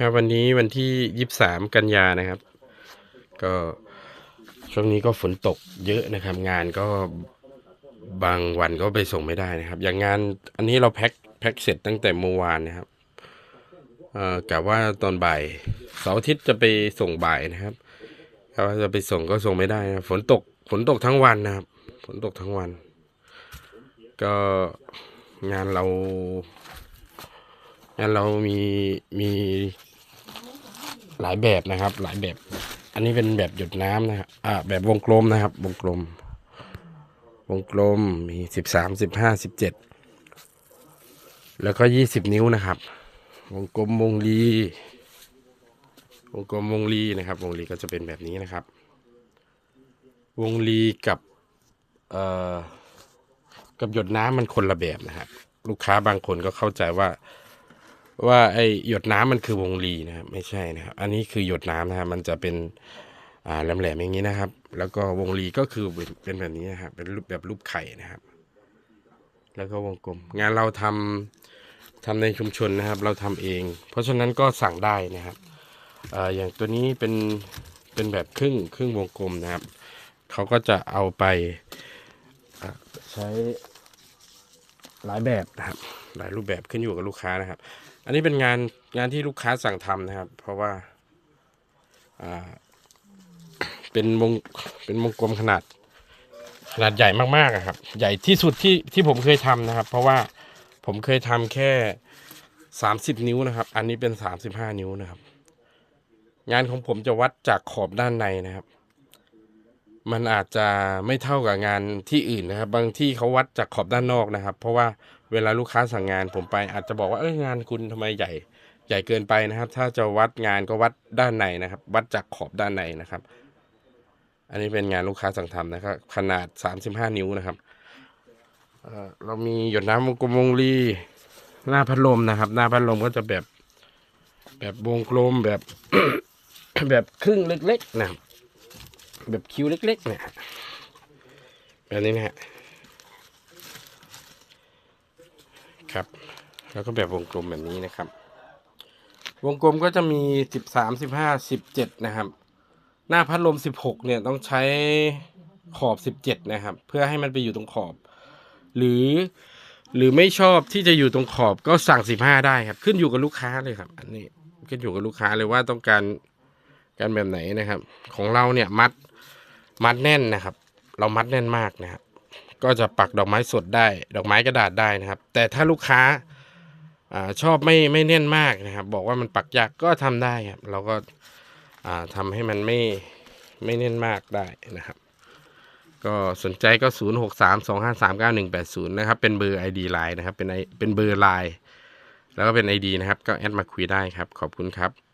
ครับวันนี้วันที่ยี่สามกันยานะครับ ก็ช่วงนี้ก็ฝนตกเยอะนะครับ งานก็บางวันก็ไปส่งไม่ได้นะครับ อย่างงานอันนี้เราแพ็คแพ็คเสร็จตั้งแต่เมื่อวานนะครับเอ่อกะว่าตอนบ่ายเสาร์อาทิตย์จะไปส่งบ่ายนะครับแต่ว่าจะไปส่งก็ส่งไม่ได้นะฝนตกฝนตกทั้งวันนะครับ ฝนตกทั้งวัน ก็งานเรา งานเรามีมีหลายแบบนะครับ หลายแบบ อันนี้เป็นแบบหยดน้ำนะครับอ่าแบบวงกลมนะครับ วงกลม วงกลมมีสิบสามสิบห้าสิบเจ็ดแล้วก็ยี่สิบนิ้วนะครับ วงกลมวงรีวงกลมวงรีนะครับ วงรีก็จะเป็นแบบนี้นะครับ วงรีกับเอ่อกับหยดน้ำมันคนละแบบนะครับ ลูกค้าบางคนก็เข้าใจว่า ว่าไอหยดน้ำมันคือวงรีนะครับไม่ใช่นะครับ อันนี้คือหยดน้ำนะครับมันจะเป็นอ่าแหลมๆอย่างนี้นะครับ แล้วก็วงรีก็คือเป็นแบบนี้นะครับเป็นรูปแบบรูปไข่นะครับ แล้วก็วงกลม งานเราทำทำในชุมชนนะครับ เราทำเอง เพราะฉะนั้นก็สั่งได้นะครับอ่อย่างตัวนี้เป็นเป็นแบบครึ่งครึ่งวงกลมนะครับเขาก็จะเอาไปใช้หลายแบบนะครับ หลายรูปแบบขึ้นอยู่กับลูกค้านะครับ อันนี้เป็นงานงานที่ลูกค้าสั่งทำนะครับ เพราะว่าอ่าเป็นวงเป็นวงกลมขนาดขนาดใหญ่มากๆอะครับ ใหญ่ที่สุดที่ที่ผมเคยทำนะครับ เพราะว่าผมเคยทำแค่สามสิบนิ้วนะครับ อันนี้เป็นสามสิบห้านิ้วนะครับ งานของผมจะวัดจากขอบด้านในนะครับ มันอาจจะไม่เท่ากับงานที่อื่นนะครับ บางที่เขาวัดจากขอบด้านนอกนะครับ เพราะว่าเวลาลูกค้าสั่งงานผมไปอาจจะบอกว่าเอ้ยงานคุณทำไมใหญ่ใหญ่เกินไปนะครับ ถ้าจะวัดงานก็วัดด้านในนะครับ วัดจากขอบด้านในนะครับ อันนี้เป็นงานลูกค้าสั่งทำนะครับ ขนาด 35 นิ้วนะครับเอ่อเรามีหยดน้ำวงกลมวงรีหน้าพัดลมนะครับ หน้าพัดลมก็จะแบบ แบบวงกลมแบบแบบครึ่งเล็กๆนะครับ แบบคิ้วเล็กๆเนี่ยแบบนี้นะฮะครับ แล้วก็แบบวงกลมแบบนี้นะครับ วงกลมก็จะมีสิบสามสิบห้าสิบเจ็ดนะครับ หน้าพัดลมสิบหกเนี่ยต้องใช้ขอบสิบเจ็ดนะครับ เพื่อให้มันไปอยู่ตรงขอบ หรือหรือไม่ชอบที่จะอยู่ตรงขอบก็สั่งสิบห้าได้ครับ ขึ้นอยู่กับลูกค้าเลยครับ อันนี้ขึ้นอยู่กับลูกค้าเลยว่าต้องการ การแบบไหนนะครับ ของเราเนี่ยมัดมัดแน่นนะครับ เรามัดแน่นมากนะครับก็จะปักดอกไม้สดได้ ดอกไม้กระดาษได้นะครับ แต่ถ้าลูกค้าอชอบไม่ไม่แน่นมากนะครับ บอกว่ามันปักยากก็ทำได้ครับ เราก็อ่าทำให้มันไม่ไม่แน่นมากได้นะครับ ก็สนใจก็ 0 6 3 2 5 3 9 1 8 0 นะครับ เป็นเบอร์ ID ไลน์นะครับ เป็นไอเป็นเบอร์ไลน์แล้วก็เป็น ID นะครับ ก็แอดมาคุยได้ครับ ขอบคุณครับ